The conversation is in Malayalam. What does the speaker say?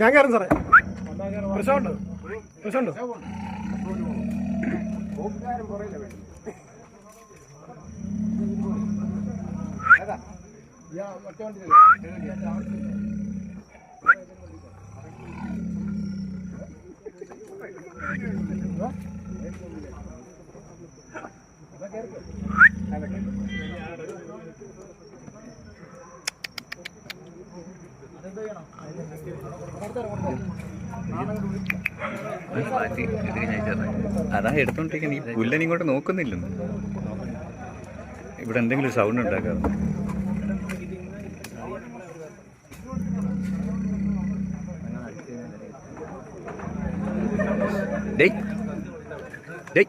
ഞാൻ കയറും സാറേ. പ്രശ്നമുണ്ട്? പ്രശ്നമുണ്ട്? അതാ എടുത്തോണ്ടിരിക്കുന്ന. ഈ പുല്ലൻ ഇങ്ങോട്ട് നോക്കുന്നില്ലെന്ന് ഇവിടെ എന്തെങ്കിലും സൗണ്ട് സൗണ്ട് ഉണ്ടാക്കാറ് ഡേയ്.